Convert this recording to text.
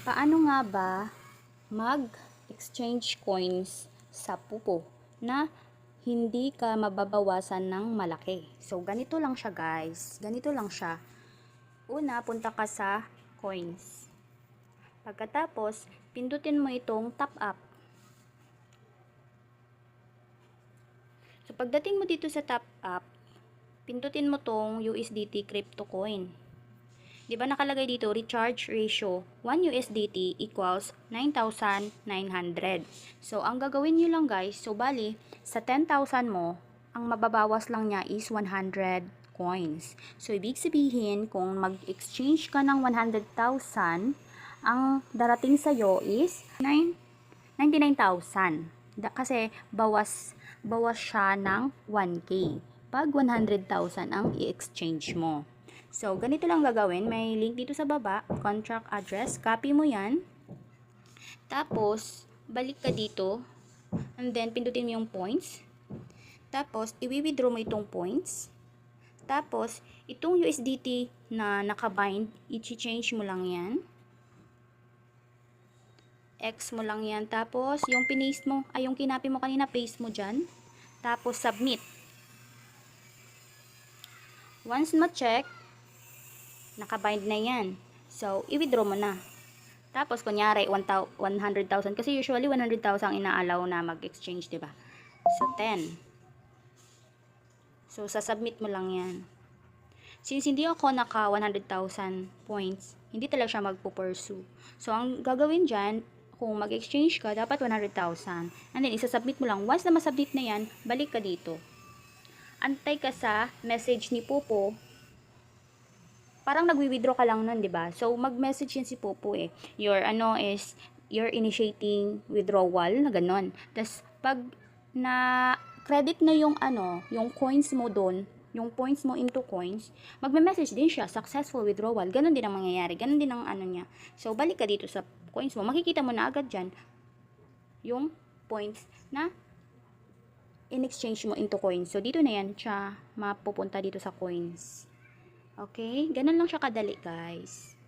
Paano nga ba mag-exchange coins sa pupo na hindi ka mababawasan ng malaki? So, ganito lang siya guys. Ganito lang siya. Una, punta ka sa coins. Pagkatapos, pindutin mo itong top up. So, pagdating mo dito sa top up, pindutin mo tong USDT crypto coin. 'Di ba nakalagay dito recharge ratio 1 USDT equals 9,900. So ang gagawin niyo lang guys, so bali sa 10,000 mo, ang mababawas lang niya is 100 coins. So ibig sabihin kung mag-exchange ka ng 100,000, ang darating sa iyo is 9 99,000. Da- Kasi bawas bawas siya ng 1k pag 100,000 ang i-exchange mo. So, ganito lang gagawin. May link dito sa baba, contract address. Copy mo yan. Tapos, balik ka dito. And then, pindutin mo yung points. Tapos, i-withdraw mo itong points. Tapos, itong USDT na nakabind, i-change mo lang yan. X mo lang yan. Tapos, yung pinaste mo, ay yung kinapi mo kanina, paste mo dyan. Tapos, submit. Once ma-check, nakabind na yan. So, i-withdraw mo na. Tapos, kunyari, 1,000 100,000. Kasi usually, 100,000 ang inaalaw na mag-exchange, ba? So, 10. So, sasubmit mo lang yan. Since hindi ako naka 100,000 points, hindi talaga siya magpo-pursue. So, ang gagawin dyan, kung mag-exchange ka, dapat 100,000. And then, isasubmit mo lang. Once na masubmit na yan, balik ka dito. Antay ka sa message ni Popo parang nagwi-withdraw ka lang nun, 'di ba? So mag-message yan si Popo eh. Your ano is you're initiating withdrawal na ganon. Tapos pag na credit na yung ano, yung coins mo doon, yung points mo into coins, magme-message din siya, successful withdrawal. Ganon din ang mangyayari. Ganon din ang ano niya. So balik ka dito sa coins mo. Makikita mo na agad diyan yung points na in-exchange mo into coins. So dito na yan siya mapupunta dito sa coins. Okay? Ganun lang siya kadali, guys.